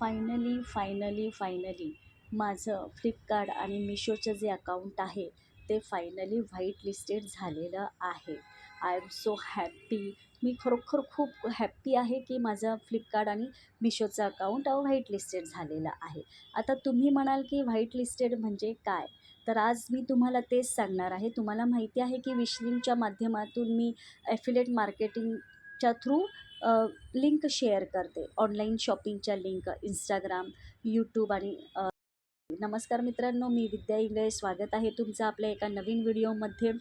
Finally finally finally माझं Flipkart आणि मिशोचं जे अकाउंट आहे ते फायनली व्हाईट लिस्टेड झालेलं आहे. I am so happy. मी खरोखर खूप हॅप्पी आहे की माझं फ्लिपकार्ट आणि मिशोचं अकाउंट व्हाईट लिस्टेड झालेलं आहे. आता तुम्ही म्हणाल की व्हाईट लिस्टेड म्हणजे काय? तर आज मी तुम्हाला तेच सांगणार आहे. तुम्हाला माहिती आहे की विशलिंकच्या माध्यमातून मी ॲफिलेट मार्केटिंगच्या थ्रू लिंक शेअर करते. ऑनलाईन शॉपिंगच्या लिंक इंस्टाग्राम यूट्यूब आणि नमस्कार मित्रांनो मी विद्या इंगळे. स्वागत आहे तुमचं आपल्या एका नवीन व्हिडिओमध्ये.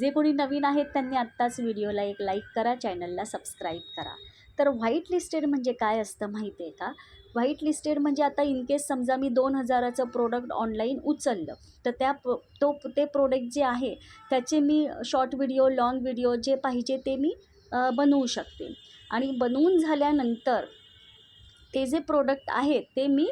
जे कोणी नवीन आहेत त्यांनी आत्ताच व्हिडिओला एक लाईक करा चॅनलला सबस्क्राईब करा. तर व्हाईट लिस्टेड म्हणजे काय असतं माहिती आहे का? व्हाईट लिस्टेड म्हणजे आता इन केस समजा मी दोन हजाराचं प्रोडक्ट ऑनलाईन उचललं तर त्या प्रो तो ते प्रोडक्ट जे आहे त्याचे मी शॉर्ट व्हिडिओ लाँग व्हिडिओ जे पाहिजे ते मी बनवू शकते. आणि बनवून झाल्यानंतर ते जे प्रोडक्ट आहे ते मी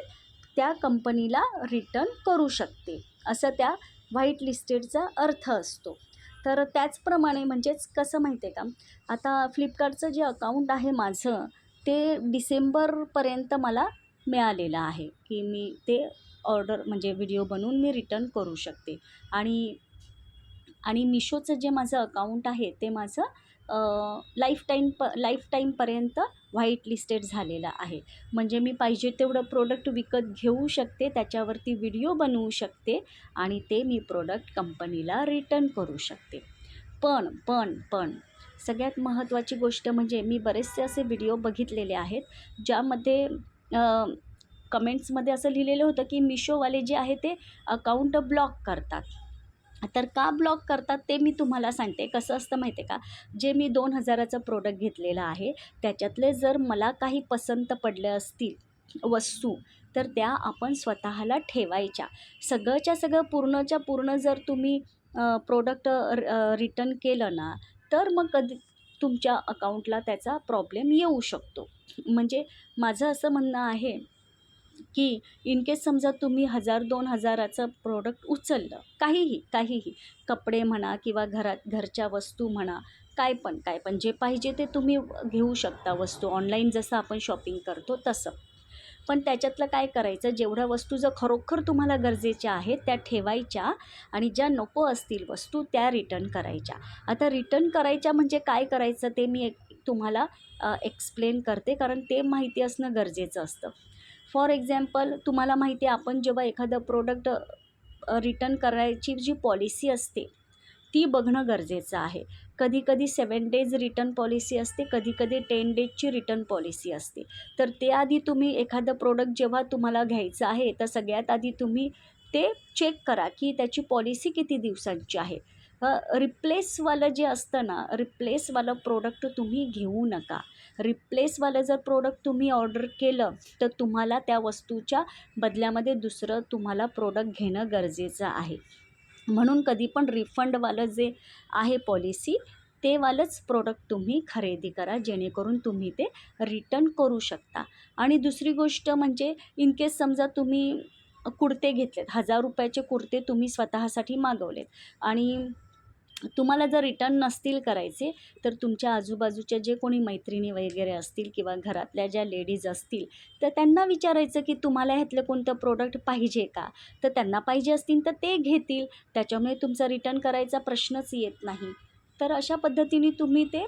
त्या कंपनीला रिटर्न करू शकते. असं त्या व्हाईट लिस्टेडचा अर्थ असतो. तर त्याचप्रमाणे म्हणजेच कसं माहिती आहे का? आता फ्लिपकार्टचं जे अकाउंट आहे माझं ते डिसेंबरपर्यंत मला मिळालेलं आहे की मी ते ऑर्डर म्हणजे व्हिडिओ बनवून मी रिटर्न करू शकते. आणि आणि मिशोचं जे माझं अकाउंट आहे ते माझं लाईफ टाईम प लाईफ टाईमपर्यंत व्हाईट लिस्टेड झालेलं आहे. म्हणजे मी पाहिजे तेवढं प्रोडक्ट विकत घेऊ शकते त्याच्यावरती व्हिडिओ बनवू शकते आणि ते मी प्रोडक्ट कंपनीला रिटर्न करू शकते. पण पण पण सगळ्यात महत्त्वाची गोष्ट म्हणजे मी बरेचसे असे व्हिडिओ बघितलेले आहेत ज्यामध्ये कमेंट्समध्ये असं लिहिलेलं होतं की मिशोवाले जे आहे ते अकाउंट ब्लॉक करतात. तर का ब्लॉक करतात ते मी तुम्हाला सांगते. कसं असतं माहिती आहे का? जे मी दोन हजाराचं प्रोडक्ट घेतलेलं आहे त्याच्यातले जर मला काही पसंत पडले असतील वस्तू तर त्या आपण स्वतःला ठेवायच्या. सगळंच्या सगळं पूर्णच्या पूर्ण जर तुम्ही प्रोडक्ट रिटर्न केलं ना तर मग कधी तुमच्या अकाउंटला त्याचा प्रॉब्लेम येऊ शकतो. म्हणजे माझं असं म्हणणं आहे की इन केस समजा तुम्ही हजार दोन हजाराचं प्रोडक्ट उचललं काहीही काहीही कपडे म्हणा किंवा घरात घरच्या वस्तू म्हणा काय पण काय पण जे पाहिजे ते तुम्ही घेऊ शकता वस्तू. ऑनलाईन जसं आपण शॉपिंग करतो तसं. पण त्याच्यातलं काय करायचं जेवढ्या वस्तू जर खरोखर तुम्हाला गरजेच्या आहेत त्या ठेवायच्या आणि ज्या नको असतील वस्तू त्या रिटर्न करायच्या. आता रिटर्न करायच्या म्हणजे काय करायचं ते मी एक तुम्हाला एक्सप्लेन करते कारण ते माहिती असणं गरजेचं असतं. फॉर एक्झाम्पल तुम्हाला माहिती आहे आपण जेव्हा एखादं प्रोडक्ट रिटर्न करायची जी पॉलिसी असते ती बघणं गरजेचं आहे. कधीकधी सेवन डेज रिटर्न पॉलिसी असते कधीकधी टेन डेजची रिटर्न पॉलिसी असते. तर ते आधी तुम्ही एखादं प्रोडक्ट जेव्हा तुम्हाला घ्यायचं आहे तर सगळ्यात आधी तुम्ही ते चेक करा की त्याची पॉलिसी किती दिवसांची आहे. रिप्लेसवालं जे असतं ना रिप्लेसवालं प्रोडक्ट तुम्ही घेऊ नका. रिप्लेसवालं जर प्रोडक्ट तुम्ही ऑर्डर केलं तर तुम्हाला त्या वस्तूच्या बदल्यामध्ये दुसरं तुम्हाला प्रोडक्ट घेणं गरजेचं आहे. म्हणून कधी पण रिफंडवालं जे आहे पॉलिसी तेवालंच प्रोडक्ट तुम्ही खरेदी करा जेणेकरून तुम्ही ते रिटर्न करू शकता. आणि दुसरी गोष्ट म्हणजे इन केस समजा तुम्ही कुर्ते घेतलेत हजार रुपयाचे कुर्ते तुम्ही स्वतःसाठी मागवलेत आणि तुम्हाला जर रिटर्न नसतील करायचे तर तुमच्या आजूबाजूच्या जे कोणी मैत्रिणी वगैरे असतील किंवा घरातल्या ज्या लेडीज असतील तर त्यांना विचारायचं की तुम्हाला ह्यातलं कोणतं प्रोडक्ट पाहिजे का? तर त्यांना पाहिजे असतील तर ते घेतील. त्याच्यामुळे तुमचा रिटर्न करायचा प्रश्नच येत नाही. तर अशा पद्धतीने तुम्ही ते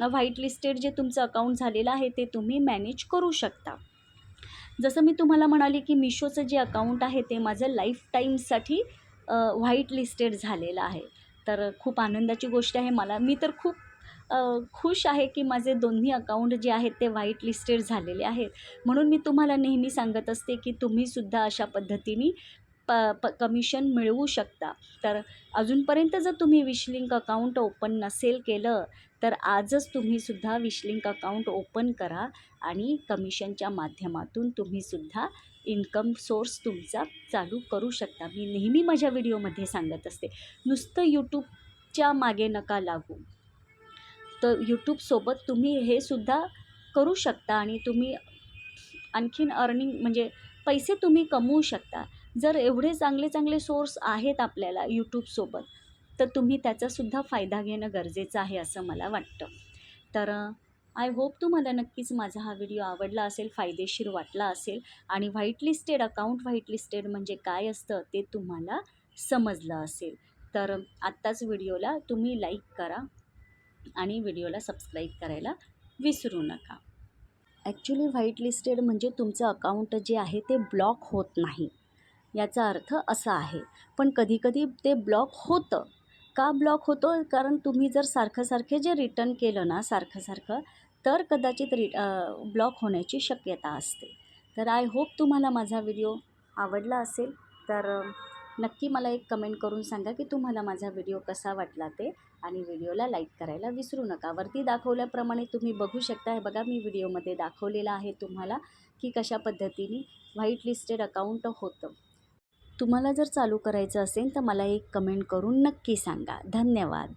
व्हाईट लिस्टेड जे तुमचं अकाउंट झालेलं आहे ते तुम्ही मॅनेज करू शकता. जसं मी तुम्हाला म्हणाले की मिशोचं जे अकाउंट आहे ते माझं लाईफ टाईमसाठी व्हाईट लिस्टेड झालेलं आहे. तर खूप आनंदाची गोष्ट आहे. मला मी तर खूप खुश आहे की माझे दोन्ही अकाउंट जे आहेत ते व्हाईट लिस्टेड झालेले आहेत. म्हणून मी तुम्हाला नेहमी सांगत असते की तुम्हीसुद्धा अशा पद्धतीने प प कमिशन मिळवू शकता. तर अजूनपर्यंत जर तुम्ही विशलिंक अकाउंट ओपन नसेल केलं तर आजच तुम्हीसुद्धा विशलिंक अकाउंट ओपन करा आणि कमिशनच्या माध्यमातून तुम्हीसुद्धा इन्कम सोर्स तुमचा चालू करू शकता. मी नेहमी माझ्या व्हिडिओमध्ये सांगत असते. नुसतं यूट्यूबच्या मागे नका लागू. तर यूट्यूबसोबत तुम्ही हे सुद्धा करू शकता आणि तुम्ही आणखीन अर्निंग म्हणजे पैसे तुम्ही कमवू शकता. जर एवढे चांगले चांगले सोर्स आहेत आपल्याला यूट्यूबसोबत तर तुम्ही त्याचासुद्धा फायदा घेणं गरजेचं आहे असं मला वाटतं. तर आय होप तुम्हाला नक्कीच माझा हा व्हिडिओ आवडला असेल फायदेशीर वाटला असेल आणि white listed account white listed म्हणजे काय असतं ते तुम्हाला समजलं असेल. तर आत्ताच व्हिडिओला तुम्ही लाईक करा आणि व्हिडिओला सबस्क्राईब करायला विसरू नका. ॲक्च्युली व्हाईट लिस्टेड म्हणजे तुमचं अकाउंट जे आहे ते ब्लॉक होत नाही. याचा अर्थ असा आहे पण कधीकधी ते ब्लॉक होतं. का ब्लॉक होतो? कारण तुम्ही जर सारखं सारखे जे रिटर्न केलं ना सारखं सारखं तर कदाचित रि ब्लॉक होण्याची शक्यता असते. तर आय होप तुम्हाला माझा व्हिडिओ आवडला असेल तर नक्की मला एक कमेंट करून सांगा की तुम्हाला माझा व्हिडिओ कसा वाटला ते आणि व्हिडिओला लाईक करायला विसरू नका. वरती दाखवल्याप्रमाणे तुम्ही बघू शकता. हे बघा मी व्हिडिओमध्ये दाखवलेला आहे तुम्हाला की कशा पद्धतीने व्हाईट लिस्टेड अकाउंट होतं. तुम्हाला जर चालू करायचं असेल तर मला एक कमेंट करून नक्की सांगा. धन्यवाद.